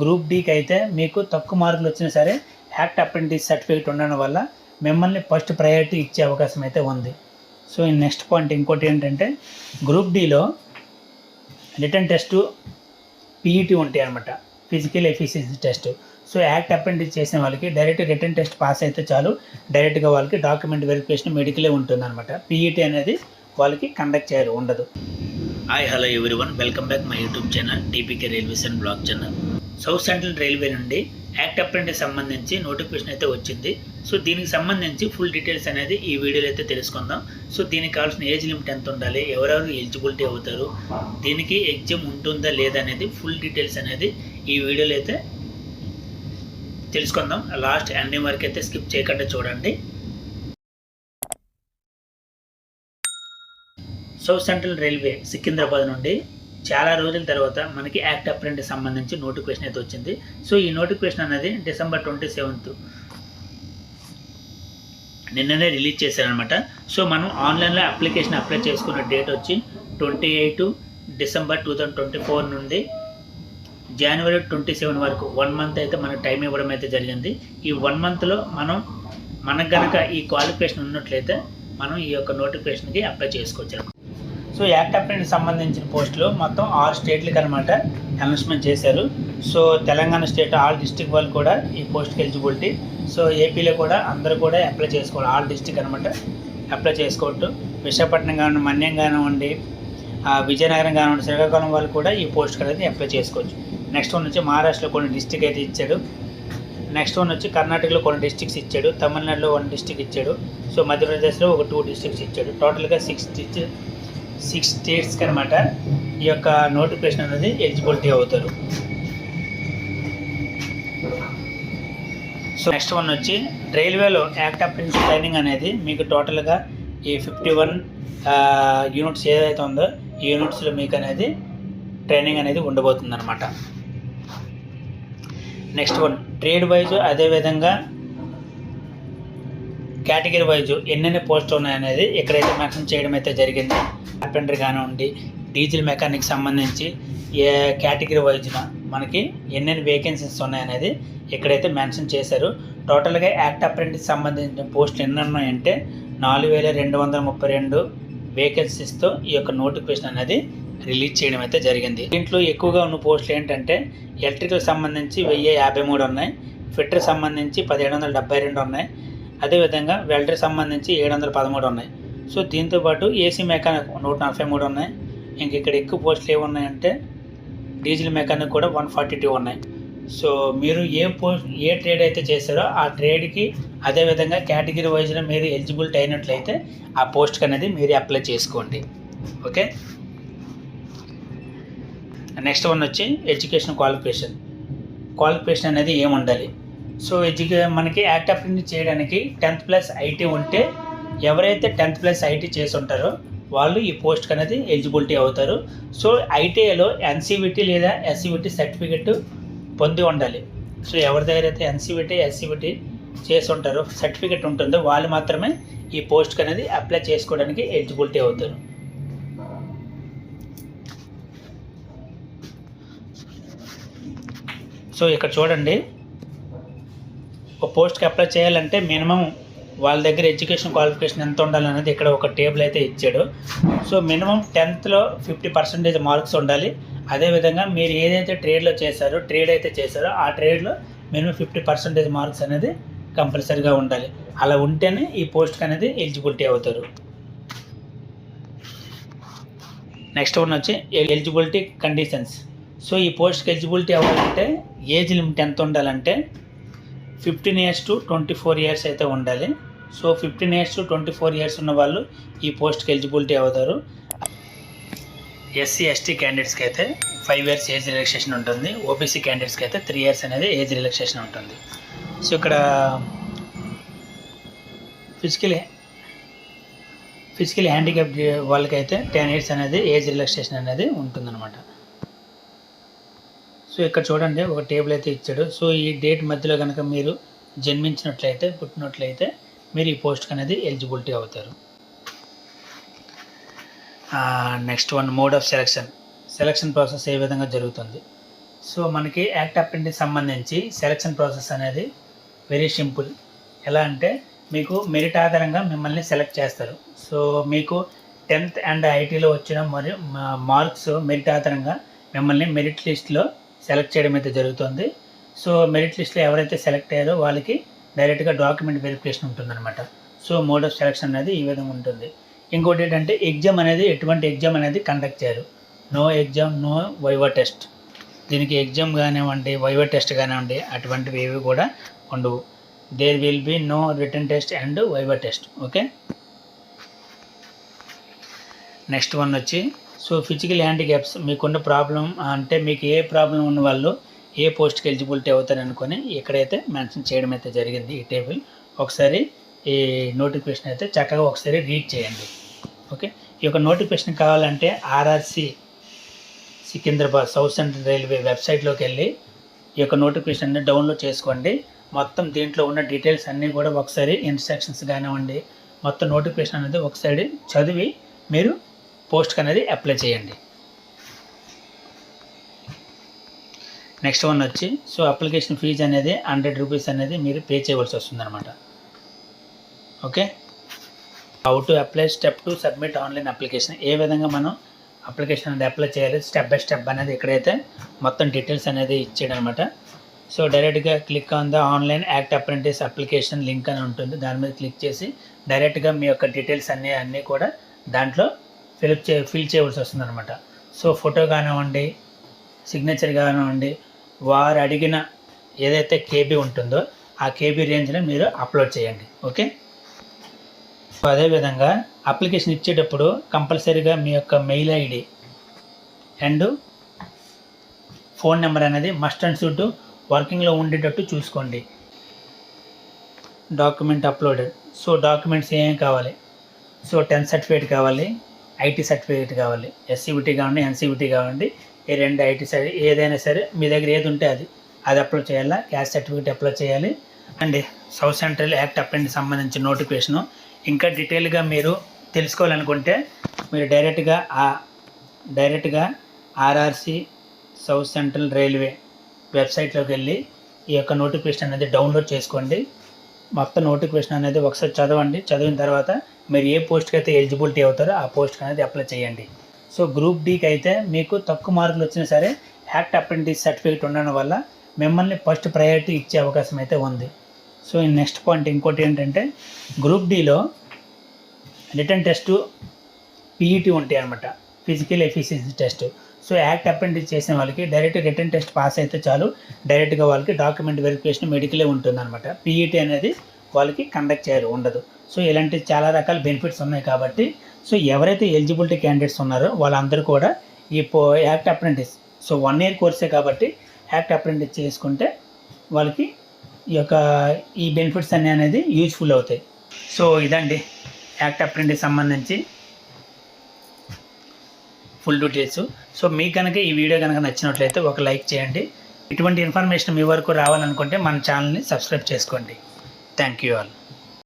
Group డీకి అయితే మీకు తక్కువ మార్కులు వచ్చినా సరే యాక్ట్ అప్రెంటిస్ సర్టిఫికేట్ ఉండడం వల్ల మిమ్మల్ని ఫస్ట్ ప్రయారిటీ ఇచ్చే అవకాశం అయితే ఉంది. సో ఈ నెక్స్ట్ పాయింట్ ఇంకోటి ఏంటంటే గ్రూప్ డీలో రిటర్న్ టెస్ట్ పీఈటీ ఉంటాయి అనమాట physical efficiency test so act apprentice చేసిన వాళ్ళకి డైరెక్ట్ రిటర్న్ టెస్ట్ పాస్ అయితే చాలు. డైరెక్ట్గా వాళ్ళకి డాక్యుమెంట్ వెరిఫికేషన్ మెడికలే ఉంటుందన్నమాట. పీఈటీ అనేది వాళ్ళకి కండక్ట్ చేయరు ఉండదు. Hi hello everyone welcome back my YouTube channel TPK railways and blog channel south central railway నుండి యాక్ట్ అప్రెంటిస్ సంబంధించి నోటిఫికేషన్ అయితే వచ్చింది. సో దీనికి సంబంధించి ఫుల్ డీటెయిల్స్ అనేది ఈ వీడియోలో అయితే తెలుసుకుందాం. సో దీనికి కావాల్సిన ఏజ్ లిమిట్ ఎంత ఉండాలి? ఎవరెవరు ఎలిజిబిలిటీ అవుతారు? దీనికి ఎగ్జామ్ ఉంటుందా లేదా అనేది ఫుల్ డీటెయిల్స్ అనేది ఈ వీడియోలో అయితే తెలుసుకుందాం. లాస్ట్ ఎండింగ్ వరకు అయితే స్కిప్ చేయకుండా చూడండి. సౌత్ సెంట్రల్ రైల్వే సికింద్రాబాద్ నుండి చాలా రోజుల తర్వాత మనకి యాక్ట్ అప్రెంట్ సంబంధించి నోటిఫికేషన్ అయితే వచ్చింది. సో ఈ నోటిఫికేషన్ అనేది డిసెంబర్ ట్వంటీ సెవెంత్ నిన్ననే రిలీజ్ చేశారనమాట సో మనం ఆన్లైన్లో అప్లికేషన్ అప్లై చేసుకున్న డేట్ వచ్చి twenty eight December two thousand twenty four నుండి జనవరి ట్వంటీ సెవెన్ వరకు వన్ మంత్ అయితే మనకు టైం ఇవ్వడం అయితే జరిగింది. ఈ వన్ మంత్లో మనం మనకు కనుక ఈ క్వాలిఫికేషన్ ఉన్నట్లయితే మనం ఈ యొక్క నోటిఫికేషన్కి అప్లై చేసుకోవచ్చు. సో యాక్ట్ అప్రెంటిస్ సంబంధించిన పోస్టులు మొత్తం ఆరు స్టేట్లకి అనమాట అనౌన్స్మెంట్ చేశారు. So Telangana state all district వాళ్ళు కూడా ఈ పోస్ట్కి ఎలిజిబిలిటీ. సో ఏపీలో కూడా అందరూ కూడా అప్లై చేసుకోవాలి. ఆల్ డిస్టిక్ అనమాట అప్లై చేసుకోవట్టు. విశాఖపట్నం కానివ్వండి మన్యం కానివ్వండి విజయనగరం కానివ్వండి శ్రీకాకుళం వాళ్ళు కూడా ఈ పోస్ట్కి అనేది అప్లై చేసుకోవచ్చు. నెక్స్ట్ వన్ వచ్చి మహారాష్ట్రలో కొన్ని డిస్టిక్ అయితే ఇచ్చాడు. నెక్స్ట్ వన్ వచ్చి కర్ణాటకలో కొన్ని డిస్టిక్స్ ఇచ్చాడు. తమిళనాడులో వన్ డిస్టిక్ ఇచ్చాడు. సో మధ్యప్రదేశ్లో ఒక టూ డిస్టిక్స్ ఇచ్చాడు. టోటల్గా సిక్స్ సిక్స్ స్టేట్స్కి అనమాట ఈ యొక్క నోటిఫికేషన్ అనేది ఎలిజిబిలిటీ అవుతారు. సో నెక్స్ట్ వన్ వచ్చి రైల్వేలో యాక్ట్ అప్రెంటిస్ ట్రైనింగ్ అనేది మీకు టోటల్గా ఈ ఫిఫ్టీ వన్ యూనిట్స్ ఏదైతే ఉందో ఈ యూనిట్స్లో మీకు అనేది ట్రైనింగ్ అనేది ఉండబోతుంది అనమాట నెక్స్ట్ వన్ ట్రేడ్ వైజ్ అదేవిధంగా కేటగిరీ వైజ్ ఎన్నెన్ని పోస్టులు ఉన్నాయనేది ఇక్కడైతే మెన్షన్ చేయడం అయితే జరిగింది కార్పెంటర్ కానివ్వండి డీజిల్ మెకానిక్ సంబంధించి ఏ కేటగిరీ వైజ్న మనకి ఎన్నెన్ని వేకెన్సీస్ ఉన్నాయనేది ఇక్కడైతే మెన్షన్ చేశారు. టోటల్గా యాక్ట్ అప్రెంటిస్ సంబంధించిన పోస్టులు ఎన్ని ఉన్నాయంటే నాలుగు వేల రెండు వందల ముప్పై రెండు వేకెన్సీస్తో ఈ యొక్క నోటిఫికేషన్ అనేది రిలీజ్ చేయడం అయితే జరిగింది. దీంట్లో ఎక్కువగా ఉన్న పోస్టులు ఏంటంటే ఎలక్ట్రికల్ సంబంధించి వెయ్యి యాభై మూడు ఉన్నాయి ఫిట్టర్ సంబంధించి పదిహేడు వందల డెబ్బై రెండు ఉన్నాయి అదేవిధంగా వెల్డర్ సంబంధించి ఏడు వందల పదమూడు ఉన్నాయి. సో దీంతోపాటు ఏసీ మెకానిక్ నూట నలభై మూడు ఉన్నాయి. ఇంక ఇక్కడ ఎక్కువ పోస్టులు ఏమున్నాయంటే డీజిల్ మెకానిక్ కూడా వన్ ఫార్టీ టూ ఉన్నాయి. సో మీరు ఏ పోస్ట్ ఏ ట్రేడ్ అయితే చేస్తారో ఆ ట్రేడ్కి అదేవిధంగా కేటగిరీ వైజ్లో మీరు ఎలిజిబిలిటీ అయినట్లయితే ఆ పోస్ట్కి అనేది మీరు అప్లై చేసుకోండి. ఓకే? నెక్స్ట్ వన్ వచ్చి ఎడ్యుకేషన్ క్వాలిఫికేషన్. క్వాలిఫికేషన్ అనేది ఏమి ఉండాలి సో ఎడ్యుకే మనకి యాక్ట్ అప్రెంటిస్ చేయడానికి టెన్త్ ప్లస్ ఐటీ ఉంటే ఎవరైతే టెన్త్ ప్లస్ ఐటీ చేసి ఉంటారో వాళ్ళు ఈ పోస్ట్కి అనేది ఎలిజిబిలిటీ అవుతారు. సో ఐటీఐలో ఎన్సీవిటీ లేదా ఎస్సీవిటీ సర్టిఫికెట్ పొంది ఉండాలి. సో ఎవరి దగ్గర అయితే ఎన్సీవిటీ ఎస్సీవిటీ చేసి ఉంటారో సర్టిఫికెట్ ఉంటుందో వాళ్ళు మాత్రమే ఈ పోస్ట్కి అనేది అప్లై చేసుకోవడానికి ఎలిజిబిలిటీ అవుతారు. సో ఇక్కడ చూడండి. ఒక పోస్ట్కి అప్లై చేయాలంటే మినిమం వాళ్ళ దగ్గర ఎడ్యుకేషన్ క్వాలిఫికేషన్ ఎంత ఉండాలనేది ఇక్కడ ఒక టేబుల్ అయితే ఇచ్చాడు. సో మినిమం టెన్త్లో ఫిఫ్టీ పర్సెంటేజ్ మార్క్స్ ఉండాలి. అదేవిధంగా మీరు ఏదైతే ట్రేడ్లో చేశారో ట్రేడ్ అయితే చేశారో ఆ ట్రేడ్లో మినిమం ఫిఫ్టీ పర్సెంటేజ్ మార్క్స్ అనేది కంపల్సరీగా ఉండాలి. అలా ఉంటేనే ఈ పోస్ట్కి అనేది ఎలిజిబిలిటీ అవుతారు. నెక్స్ట్ వన్ వచ్చి ఎలిజిబిలిటీ కండిషన్స్. సో ఈ పోస్ట్కి ఎలిజిబిలిటీ అవ్వాలంటే ఏజ్ లిమిట్ ఎంత ఉండాలంటే fifteen years to twenty four years అయితే ఉండాలి. So fifteen years to twenty four years ఉన్న వాళ్ళు ఈ పోస్ట్కి ఎలిజిబిలిటీ అవుతారు. ఎస్సీ ఎస్టీ క్యాండిడేట్స్కి అయితే ఫైవ్ ఇయర్స్ ఏజ్ రిలాక్సేషన్ ఉంటుంది. ఓబీసీ క్యాండిడేట్స్కి అయితే త్రీ ఇయర్స్ అనేది ఏజ్ రిలాక్సేషన్ ఉంటుంది. సో ఇక్కడ ఫిజికల్ ఫిజికల్ హ్యాండిక్యాప్ వాళ్ళకైతే టెన్ ఇయర్స్ అనేది ఏజ్ రిలాక్సేషన్ అనేది ఉంటుందన్నమాట. సో ఇక్కడ చూడండి ఒక టేబుల్ అయితే ఇచ్చాడు. సో ఈ డేట్ మధ్యలో కనుక మీరు జన్మించినట్లయితే పుట్టినట్లయితే మీరు ఈ పోస్ట్కి అనేది ఎలిజిబిలిటీ అవుతారు. Next one mode of selection. Selection process ఏ విధంగా జరుగుతుంది? సో మనకి యాక్ట్ అప్రెంటిస్ సంబంధించి సెలక్షన్ ప్రాసెస్ అనేది వెరీ సింపుల్. ఎలా అంటే మీకు మెరిట్ ఆధారంగా మిమ్మల్ని సెలెక్ట్ చేస్తారు. సో మీకు టెన్త్ అండ్ ఐటీలో వచ్చిన మరియు మార్క్స్ మెరిట్ ఆధారంగా మిమ్మల్ని మెరిట్ లిస్ట్లో సెలెక్ట్ చేయడం అయితే జరుగుతుంది. సో మెరిట్ లిస్ట్లో ఎవరైతే సెలెక్ట్ అయ్యారో వాళ్ళకి డైరెక్ట్గా డాక్యుమెంట్ వెరిఫికేషన్ ఉంటుందన్నమాట. సో మోడ్ ఆఫ్ సెలెక్షన్ అనేది ఈ విధంగా ఉంటుంది. ఇంకోటి ఏంటంటే ఎగ్జామ్ అనేది ఎటువంటి ఎగ్జామ్ అనేది కండక్ట్ చేయరు. No exam no viva test. దీనికి ఎగ్జామ్ కానివ్వండి వైవా టెస్ట్ కానివ్వండి అటువంటివి ఏవి కూడా ఉండవు. There will be no return test and viva test. Okay? Next one వచ్చి సో ఫిజికల్ హ్యాండిక్యాప్స్ మీకున్న ప్రాబ్లం అంటే మీకు ఏ ప్రాబ్లం ఉన్న వాళ్ళు ఏ పోస్ట్కి ఎలిజిబిలిటీ అవుతారు అనుకొని ఇక్కడైతే మెన్షన్ చేయడం అయితే జరిగింది ఈ టేబుల్ ఒకసారి ఈ నోటిఫికేషన్ అయితే చక్కగా ఒకసారి రీడ్ చేయండి. ఓకే? ఈ యొక్క నోటిఫికేషన్ కావాలంటే RRC Secunderabad south central railway వెబ్సైట్లోకి వెళ్ళి ఈ యొక్క నోటిఫికేషన్ని డౌన్లోడ్ చేసుకోండి. మొత్తం దీంట్లో ఉన్న డీటెయిల్స్ అన్నీ కూడా ఒకసారి ఇన్స్ట్రక్షన్స్ కానివ్వండి. మొత్తం నోటిఫికేషన్ అనేది ఒకసారి చదివి మీరు పోస్ట్కి అనేది అప్లై చేయండి. నెక్స్ట్ వన్ వచ్చి సో అప్లికేషన్ ఫీజు అనేది హండ్రెడ్ రూపీస్ అనేది మీరు పే చేయవలసి వస్తుందన్నమాట. Okay? How to apply step to submit online application ఏ విధంగా మనం అప్లికేషన్ అనేది అప్లై చేయాలి స్టెప్ బై స్టెప్ అనేది ఇక్కడైతే మొత్తం డీటెయిల్స్ అనేది ఇచ్చాడు అనమాట సో డైరెక్ట్గా click on the online act apprentice application link అని ఉంటుంది. దాని మీద క్లిక్ చేసి డైరెక్ట్గా మీ యొక్క డీటెయిల్స్ అన్నీ అన్నీ కూడా దాంట్లో ఫిలిప్ చే ఫిల్ చేయవలసి వస్తుంది అనమాట సో ఫోటో కానివ్వండి సిగ్నేచర్ కానివ్వండి వారు అడిగిన ఏదైతే కేబీ ఉంటుందో ఆ కేబీ రేంజ్లో మీరు అప్లోడ్ చేయండి. ఓకే? సో అదేవిధంగా అప్లికేషన్ ఇచ్చేటప్పుడు కంపల్సరీగా మీ యొక్క mail ID and phone number అనేది మస్ట్ అండ్ షుడ్ వర్కింగ్లో ఉండేటట్టు చూసుకోండి. డాక్యుమెంట్ అప్లోడెడ్ సో డాక్యుమెంట్స్ ఏమేమి కావాలి? సో టెన్త్ సర్టిఫికేట్ కావాలి. ఐటీ సర్టిఫికేట్ కావాలి ఎస్సీబిటీ కావండి ఎన్సీబిటీ కావండి ఈ రెండు ఐటీ సర్టి ఏదైనా సరే మీ దగ్గర ఏది ఉంటే అది. అది అప్లై చేయాలా? క్యాస్ట్ సర్టిఫికేట్ అప్లై చేయాలి. అండ్ సౌత్ సెంట్రల్ యాక్ట్ అప్లైకి సంబంధించిన నోటిఫికేషను. ఇంకా డీటెయిల్గా మీరు తెలుసుకోవాలనుకుంటే మీరు డైరెక్ట్గా ఆ డైరెక్ట్గా ఆర్ఆర్సి సౌత్ సెంట్రల్ రైల్వే వెబ్సైట్లోకి వెళ్ళి ఈ యొక్క నోటిఫికేషన్ అనేది డౌన్లోడ్ చేసుకోండి. మొత్తం నోటిఫికేషన్ అనేది ఒకసారి చదవండి. చదివిన తర్వాత మీరు ఏ పోస్ట్కి అయితే ఎలిజిబిలిటీ అవుతారో ఆ పోస్ట్కి అనేది అప్లై చేయండి. సో గ్రూప్ డీకి అయితే మీకు తక్కువ మార్కులు వచ్చినా సరే యాక్ట్ అప్రెంటిస్ సర్టిఫికేట్ ఉండడం వల్ల మిమ్మల్ని ఫస్ట్ ప్రయారిటీ ఇచ్చే అవకాశం అయితే ఉంది. సో ఈ నెక్స్ట్ పాయింట్ ఇంకోటి ఏంటంటే గ్రూప్ డీలో రిటర్న్ టెస్ట్ పీఈటీ ఉంటాయి అనమాట physical efficiency test. So act apprentice చేసిన వాళ్ళకి డైరెక్ట్ రిటర్న్ టెస్ట్ పాస్ అయితే చాలు. డైరెక్ట్గా వాళ్ళకి డాక్యుమెంట్ వెరిఫికేషన్ మెడికలే ఉంటుంది అనమాట పీఈటీ అనేది వాళ్ళకి కండక్ట్ చేయరు ఉండదు. సో ఇలాంటి చాలా రకాల బెనిఫిట్స్ ఉన్నాయి కాబట్టి సో ఎవరైతే ఎలిజిబిలిటీ క్యాండిడేట్స్ ఉన్నారో వాళ్ళందరూ కూడా ఈ పో act apprentice so one year కోర్సే కాబట్టి యాక్ట్ అప్రెంటిస్ చేసుకుంటే వాళ్ళకి ఈ యొక్క ఈ బెనిఫిట్స్ అన్నీ అనేది యూజ్ఫుల్ అవుతాయి. సో ఇదండి యాక్ట్ అప్రెంటిస్ సంబంధించి ఫుల్ డీటెయిల్స్. సో మీకు కనుక ఈ వీడియో కనుక నచ్చినట్లయితే ఒక లైక్ చేయండి. ఇటువంటి ఇన్ఫర్మేషన్ మీ వరకు రావాలనుకుంటే మన ఛానల్ని సబ్స్క్రైబ్ చేసుకోండి. Thank you all.